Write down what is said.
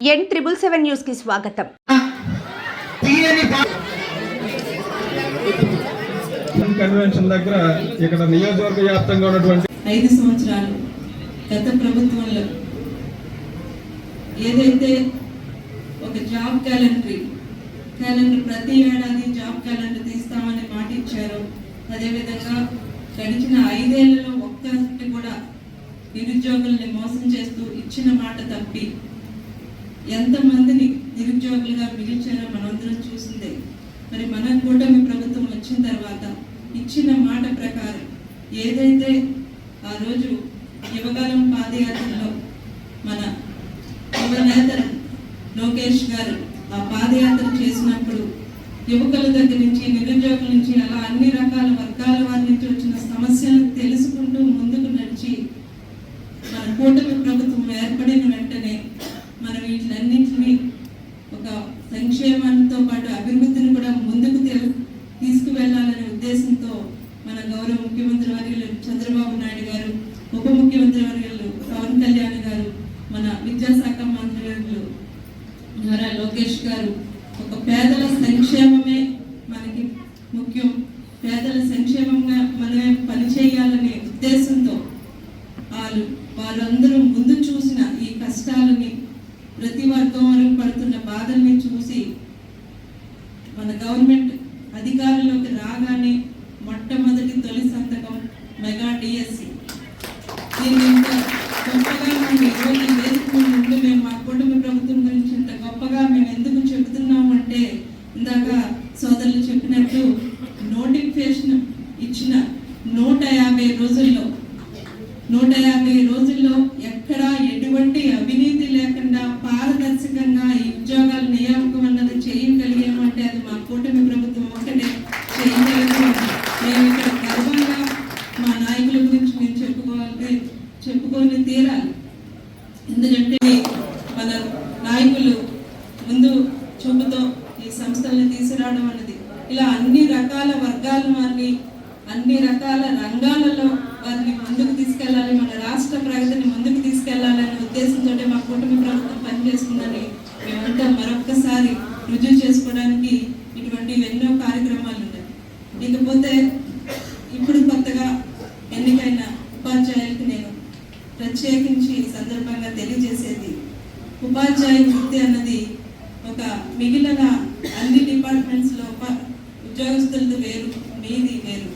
ఎన్ triple seven న్యూస్కి స్వాగతం convention దగ్గర ఇక్కడ నియోజకవర్గ వ్యాప్తంగా ఉన్నటువంటి ఐదు సంవత్సరాలు గత ప్రభుత్వంలో ఏదైతే ఒక జాబ్ క్యాలెండరీ క్యాలెండర్ ప్రతి ఏడాది జాబ్ క్యాలెండర్ తీస్తామని మాట ఇచ్చారు అదేవిధంగా గడిచిన ఐదేళ్ళలో ఒక్కటి కూడా నిరుద్యోగుల్ని మోసం చేస్తూ ఇచ్చిన మాట తప్పి ఎంతమందిని నిరుద్యోగులుగా మిగిల్చారో మనందరం చూసిందే. మరి మన కూటమి ప్రభుత్వం వచ్చిన తర్వాత ఇచ్చిన మాట ప్రకారం ఏదైతే ఆ రోజు యువకాలం పాదయాత్రలో మన యువ నేత లోకేష్ గారు ఆ పాదయాత్ర చేసినప్పుడు యువకుల దగ్గర నుంచి నిరుద్యోగుల నుంచి అలా అన్ని రకాల వర్గాల వారి నుంచి వచ్చిన సమస్యలను తెలుసుకుంటూ ముందుకు నడిచి మన కూటమి ప్రభుత్వం ఏర్పడిన వెంటనే మనం వీటిలన్నింటినీ ఒక సంక్షేమంతో పాటు అభివృద్ధిని కూడా ముందుకు తెలు- తీసుకువెళ్ళాలనే ఉద్దేశంతో మన గౌరవ ముఖ్యమంత్రి వర్యులు చంద్రబాబు నాయుడు గారు ఉప ముఖ్యమంత్రి వర్యులు పవన్ కళ్యాణ్ గారు మన విద్యాశాఖ మంత్రి వర్యులు నారా లోకేష్ గారు. ఒక పేదల సంక్షేమమే మనకి ముఖ్యం. పేదల సంక్షేమంగా మనమే పనిచేయాలనే ఉద్దేశంతో వాళ్ళు వాళ్ళందరూ ముందు చూసిన ఈ కష్టాలని ప్రతి వర్గం వరకు పడుతున్న బాధల్ని చూసి మన గవర్నమెంట్ అధికారంలోకి రాగానే మొట్టమొదటి తొలి సంతకం మెగా డిఎస్సి. దీన్ని ఇంత గొప్పగా మనం ఈరోజు ఉండి మేము మా కుటుంబ ప్రభుత్వం గురించి ఇంత గొప్పగా మేము ఎందుకు చెబుతున్నాము అంటే ఇందాక సోదరులు చెప్పినట్టు నోటిఫికేషన్ ఇచ్చిన నూట యాభై రోజుల్లో నూట యాభై రోజుల్లో చెప్పుకొని తీరాలి. ఎందుకంటే మన నాయకులు ముందు చూపుతో ఈ సంస్థల్ని తీసుకురావడం అన్నది. ఇలా అన్ని రకాల వర్గాల వారిని అన్ని రకాల రంగాలలో వారిని ముందుకు తీసుకెళ్ళాలి మన రాష్ట్ర ప్రగతిని ముందుకు తీసుకెళ్ళాలనే ఉద్దేశంతో మా కుటుంబ ప్రభుత్వం పనిచేస్తుందని మేమంతా మరొక్కసారి రుజువు చేసుకోవడానికి ఇటువంటి ఎన్నో కార్యక్రమాలు ఉన్నాయి. ఇకపోతే ప్రత్యేకించి ఈ సందర్భంగా తెలియజేసేది. ఉపాధ్యాయ వృత్తి అన్నది ఒక మిగిలిన అన్ని డిపార్ట్మెంట్స్లో ఉద్యోగస్తులది వేరు మీది వేరు.